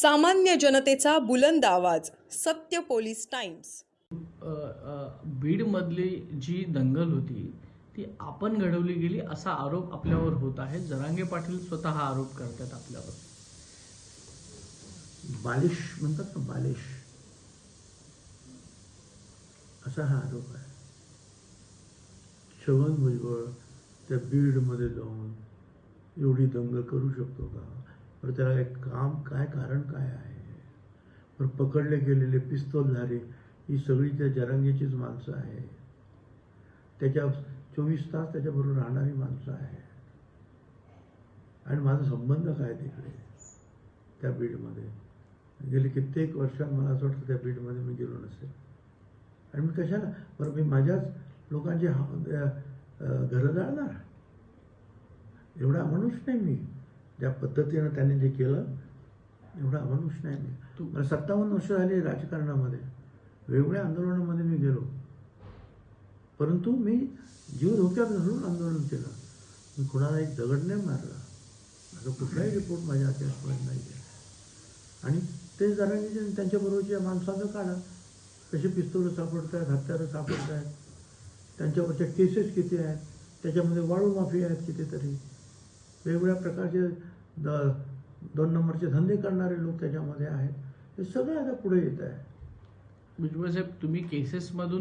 सामान्य जनतेचा बुलंद आवाज सत्य पोलीस टाइम्स. बीडमधली जी दंगल होती ती आपण घडवली गेली असा आरोप आपल्यावर होत आहे. जरांगे पाटील स्वतः आरोप करतात आपल्यावर. बालिश म्हणतात ना बालिश. असा हा आरोप आहे. श्रवण भुजबळ त्या बीडमध्ये जाऊन एवढी दंगल करू शकतो का? बरं त्याला एक काम काय कारण काय आहे? बरं पकडले गेलेले पिस्तोलधारी ही सगळी त्या जरांगेचीच माणसं आहे त्याच्या चोवीस तास त्याच्याबरोबर राहणारी माणसं आहे आणि माझा संबंध काय तिकडे? त्या बीडमध्ये. गेली कित्येक वर्षात मला असं वाटतं त्या बीडमध्ये मी गेलो नसेल. आणि मी कशाला? बरं मी माझ्याच लोकांची हा- घरं जाळणार? एवढा माणूस नाही मी. ज्या पद्धतीनं त्यांनी जे केलं एवढा अमानुष नाही. मी मला सत्तावन्न वर्ष झाली राजकारणामध्ये. वेगवेगळ्या आंदोलनामध्ये मी गेलो. परंतु मी जीव धोक्यात घालून आंदोलन केलं. मी कुणाला एक दगड नाही मारला. असं कुठलाही रिपोर्ट माझ्या अभ्यासपर्यंत नाही आहे आणि ते जरा त्यांच्याबरोबरच्या माणसाचं काढा कसे पिस्तोलं सापडत आहेत हत्यारं सापडत आहेत त्यांच्यावरच्या केसेस किती आहेत? त्याच्यामध्ये वाळू माफी आहेत कितीतरी. वेगवेगळ्या प्रकारचे द दोन नंबरचे धंदे करणारे लोक त्याच्यामध्ये आहेत. हे सगळं आता पुढे येत आहे. भुजबळ साहेब तुम्ही केसेसमधून